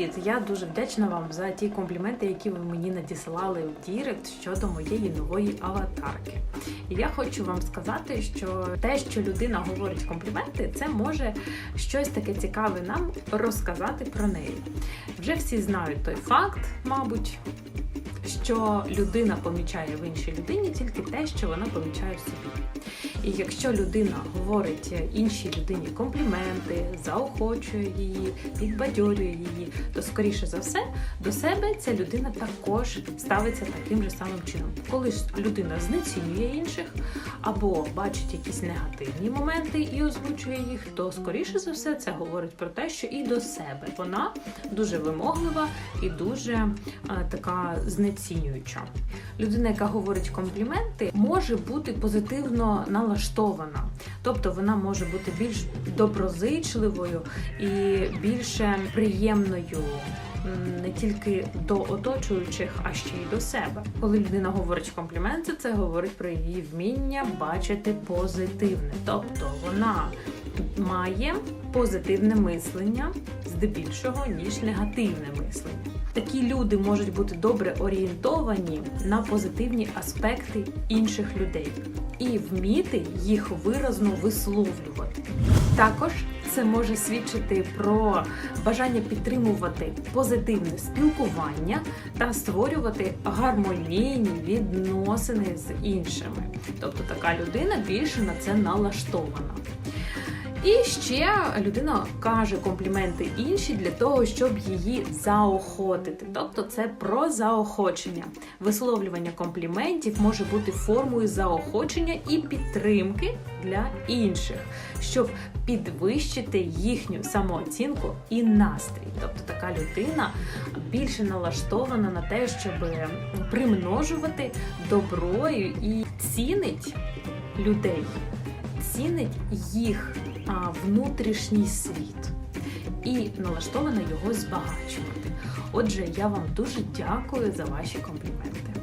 привіт! Я дуже вдячна вам за ті компліменти, які ви мені надіслали в Дірект щодо моєї нової аватарки. І я хочу вам сказати, що те, що людина говорить компліменти, це може щось таке цікаве нам розказати про неї. Вже всі знають той факт, мабуть, що людина помічає в іншій людині тільки те, що вона помічає в собі. І якщо людина говорить іншій людині компліменти, заохочує її, підбадьорює її, то скоріше за все до себе ця людина також ставиться таким же самим чином. Коли ж людина знецінює інших або бачить якісь негативні моменти і озвучує їх, то скоріше за все це говорить про те, що і до себе вона дуже вимоглива і дуже е, така знецінююча. Людина, яка говорить компліменти, може бути позитивно налаштована, тобто вона може бути більш доброзичливою і більше приємною. Не тільки до оточуючих, а ще й до себе. Коли людина говорить компліменти, це говорить про її вміння бачити позитивне. Тобто вона має позитивне мислення здебільшого, ніж негативне мислення. Такі люди можуть бути добре орієнтовані на позитивні аспекти інших людей і вміти їх виразно висловлювати. Також це може свідчити про бажання підтримувати позитивне спілкування та створювати гармонійні відносини з іншими. Тобто така людина більше на це налаштована. І ще людина каже компліменти інші для того, щоб її заохотити. Тобто це про заохочення. Висловлювання компліментів може бути формою заохочення і підтримки для інших, щоб підвищити їхню самооцінку і настрій. Тобто така людина більше налаштована на те, щоб примножувати добро і цінить людей цінить їх внутрішній світ і налаштована його збагачувати. Отже, я вам дуже дякую за ваші компліменти.